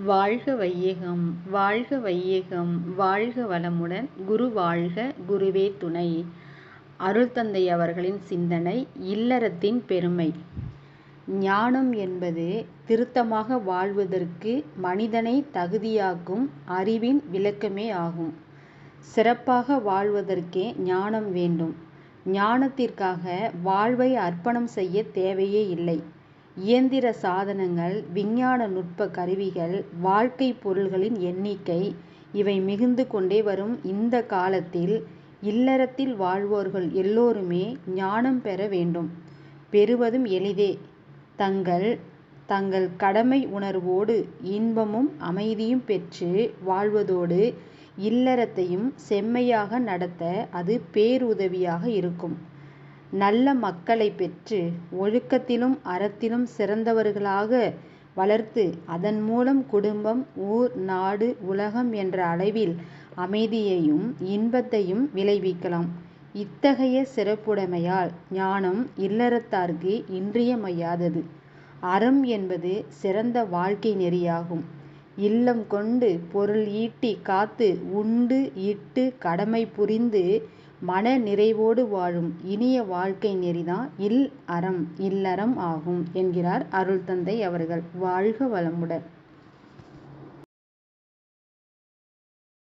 வாழ்க வையகம் வாழ்க வையகம் வாழ்க வளமுடன் குரு வாழ்க குருவே துணை. அருள்தந்தை அவர்களின் சிந்தனை இல்லறத்தின் பெருமை. ஞானம் என்பது திருத்தமாக வாழ்வதற்கு மனிதனை தகுதியாக்கும் அறிவின் விளக்கமே ஆகும். சிறப்பாக வாழ்வதற்கே ஞானம் வேண்டும். ஞானத்திற்காக வாழ்வை அர்ப்பணம் செய்ய தேவையே இல்லை. இயந்திர சாதனங்கள் விஞ்ஞான நுட்ப கருவிகள் வாழ்க்கை பொருள்களின் எண்ணிக்கை இவை மிகுந்து கொண்டே வரும் இந்த காலத்தில் இல்லறத்தில் வாழ்வோர்கள் எல்லோருமே ஞானம் பெற வேண்டும். பெறுவதும் எளிதே. தங்கள் தங்கள் கடமை உணர்வோடு இன்பமும் அமைதியும் பெற்று வாழ்வதோடு இல்லறத்தையும் செம்மையாக நடத்த அது பேருதவியாக இருக்கும். நல்ல மக்களை பெற்று ஒழுக்கத்திலும் அறத்திலும் சிறந்தவர்களாக வளர்த்து அதன் மூலம் குடும்பம் ஊர் நாடு உலகம் என்ற அளவில் அமைதியையும் இன்பத்தையும் விளைவிக்கலாம். இத்தகைய சிறப்புடைமையால் ஞானம் இல்லறத்தார்க்கு இன்றியமையாதது. அறம் என்பது சிறந்த வாழ்க்கை நெறியாகும். இல்லம் கொண்டு பொருள் ஈட்டி காத்து உண்டு இட்டு கடமை புரிந்து மன நிறைவோடு வாழும் இனிய வாழ்க்கை நெறிதான் இல் அறம் இல்லறம் ஆகும் என்கிறார் அருள் தந்தை அவர்கள். வாழ்க வளமுடன்.